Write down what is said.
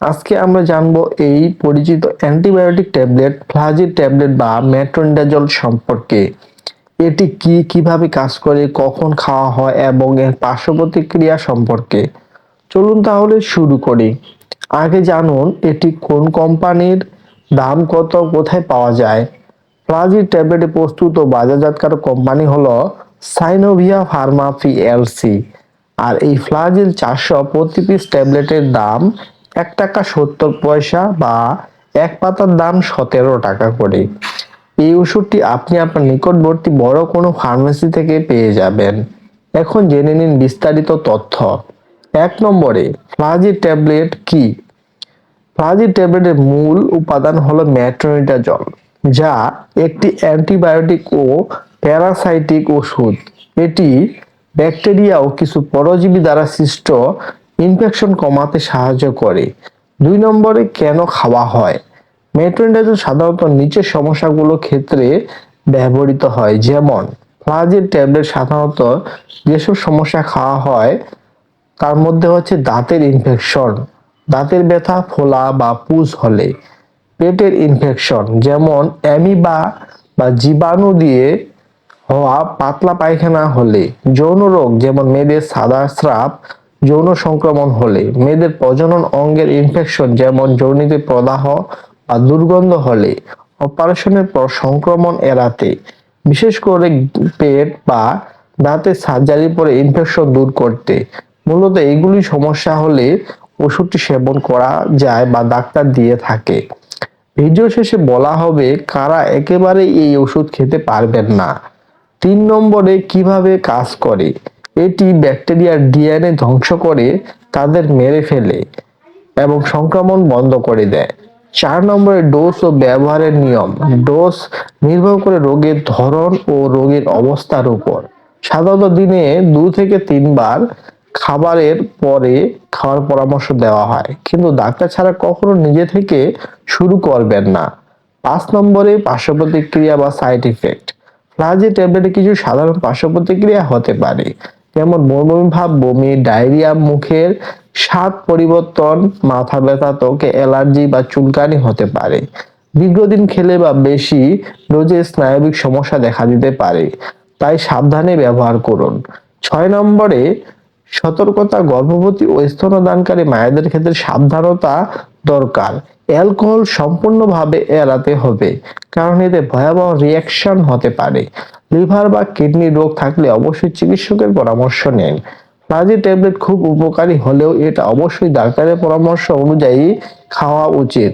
আজকে আমরা জানব এই পরিচিত অ্যান্টিবায়োটিক ট্যাবলেট ফ্লাজির ট্যাবলেট বা মেট্রোনিডাজল সম্পর্কে। এটি কি, কীভাবে কাজ করে, কখন খাওয়া হয় এবং এর পার্শ্ব প্রতিক্রিয়া সম্পর্কে। চলুন তাহলে শুরু করি। আগে জানুন এটি কোন কোম্পানির, দাম কত, কোথায় পাওয়া যায়। ফ্লাজির ট্যাবলেটে প্রস্তুত ও বাজারজাতকারক কোম্পানি হলো সাইনোভিয়া ফার্মা পিএলসি আর এই ফ্লাজিল চারশো প্রতি পিস ট্যাবলেটের দাম এক টাকা সত্তর পয়সা বা এক পাতার দাম সতেরো টাকা করে। এই ওষুধটি আপনি আপনার নিকটবর্তী বড় কোনো ফার্মেসি থেকে পেয়ে যাবেন। এখন জেনে নিন বিস্তারিত তথ্য। এক নম্বরে ফ্লাজি ট্যাবলেট কি? ফ্লাজি ট্যাবলেটের মূল উপাদান হলো ম্যাট্রোনিডাজল যা একটি অ্যান্টিবায়োটিক ও প্যারাসাইটিক ওষুধ। এটি ব্যাকটেরিয়া ও কিছু পরজীবী দ্বারা সৃষ্ট ইনফেকশন কমাতে সাহায্য করে। দুই নম্বরে, কেন খাওয়া হয়? মেট্রোনিডাজল সাধারণত নিচের সমস্যাগুলো ক্ষেত্রে ব্যবহৃত হয়, যেমন ফ্লাজের ট্যাবলেট সাধারণত যেসব সমস্যা খাওয়া হয়, তার মধ্যে হচ্ছে দাঁতের ইনফেকশন, দাঁতের ব্যথা, ফোলা বা পুজ হলে। পেটের ইনফেকশন, যেমন অ্যামিবা বা জীবাণু দিয়ে হওয়া পাতলা পায়খানা হলে, যৌন রোগ, যেমন মেয়েদের সাদা স্রাব যৌন সংক্রমণ হলে, মেয়েদের প্রজনন অঙ্গের ইনফেকশন যেমন যৌনিতে প্রদাহ বা দুর্গন্ধ হলে অপারেশনের পর সংক্রমণ এড়াতে, বিশেষ করে পেট বা দাঁতের সার্জারি পরে ইনফেকশন দূর করতে। মূলত এইগুলি সমস্যা হলে ওষুধটি সেবন করা যায় বা ডাক্তার দিয়ে থাকে। ভিডিও শেষে বলা হবে কারা একেবারে এই ওষুধ খেতে পারবেন না। তিন নম্বরে কীভাবে কাজ করে? এটি ব্যাকটেরিয়ার ডিএনএ ধ্বংস করে তাদের মেরে ফেলে এবং সংক্রমণ বন্ধ করে দেয়। চার নম্বরে ডোজ ও ব্যবহারের নিয়ম। ডোজ নির্ভর করে রোগের ধরন ও রোগের অবস্থার উপর। সাধারণত দিনে দু থেকে তিনবার খাবারের পরে খাওয়ার পরামর্শ দেওয়া হয়। কিন্তু ডাক্তার ছাড়া কখনো নিজে থেকে শুরু করবেন না। পাঁচ নম্বরে পার্শ্ব প্রতিক্রিয়া বা সাইড ইফেক্ট। ফ্লাজি ট্যাবলেটে কিছু সাধারণ পার্শ্ব প্রতিক্রিয়া হতে পারে। যেমন বমি ভাব, বমি, ডায়রিয়া, মুখের স্বাদ পরিবর্তন, মাথা ব্যথা, ত্বকে অ্যালার্জি বা চুলকানি হতে পারে। দীর্ঘদিন খেলে বা বেশি ডোজে স্নায়বিক সমস্যা দেখা দিতে পারে। তাই সাবধানে ব্যবহার করুন। ছয় নম্বরে, সতর্কতা, গর্ভবতী ও স্তনদানকারী মায়েদের ক্ষেত্রে সাবধানতা দরকার। অ্যালকোহল সম্পূর্ণভাবে এড়াতে হবে, কারণ এতে ভয়াবহ রিয়াকশন হতে পারে। লিভার বা কিডনি রোগ থাকলে অবশ্যই চিকিৎসকের পরামর্শ নিন। ফ্লাজি ট্যাবলেট খুব উপকারী হলেও এটা অবশ্যই ডাক্তারের পরামর্শ অনুযায়ী খাওয়া উচিত।